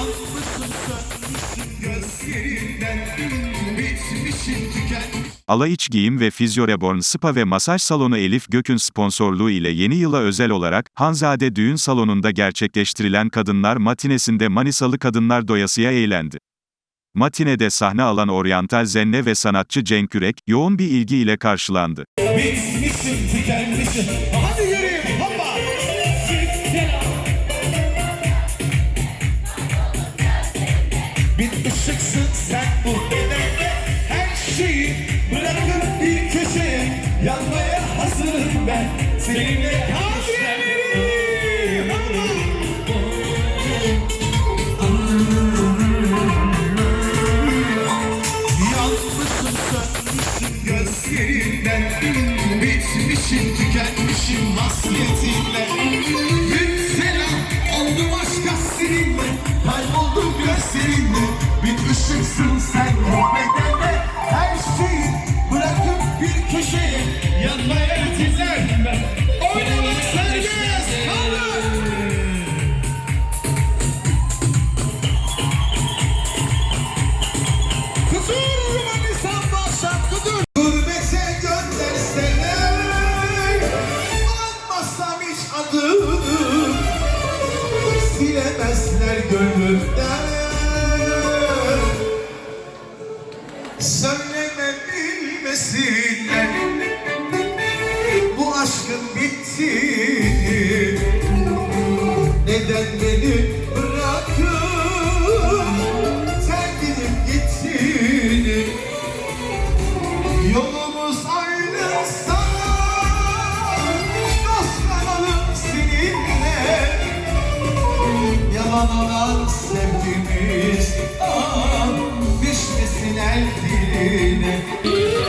Yanmışım sönmüşüm gözlerinden Bitmişim tükenmişim Ala İç Giyim ve Fizyo Reborn Spa ve Masaj Salonu Elif Gök'ün sponsorluğu ile yeni yıla özel olarak, Hanzade Düğün Salonu'nda gerçekleştirilen Kadınlar Matinesinde Manisalı kadınlar doyasıya eğlendi. Matinede sahne alan oryantal zenne ve sanatçı Cenk Yürek, yoğun bir ilgi ile karşılandı. Bitmişim tükenmişim Hadi yürüyün hoppa Bir sen bu bedende Her şeyi bırakıp bir köşeye Yanmaya hazırım ben. Seninle Kadriye'leri Yanmışım sönmüşüm gözlerinden Bitmişim tükenmişim hasretinden. Yükselen oldum Bir ışıksın sen bu Her şeyi bırakıp bir köşeye Yanmaya tizem ben Oynamak serbest. Kalır Kudur Manisa'nda şarkıdır Gurbete gönderseler Anmasam hiç adını Silemezler gönlümden Söyleme bilmesinler Bu aşkın bittiğini Neden beni bırakıp Terk edip gittiğini Yolumuz ayrılsa Dostlanalım seninle. Yalan olan sevgimiz. Ah You.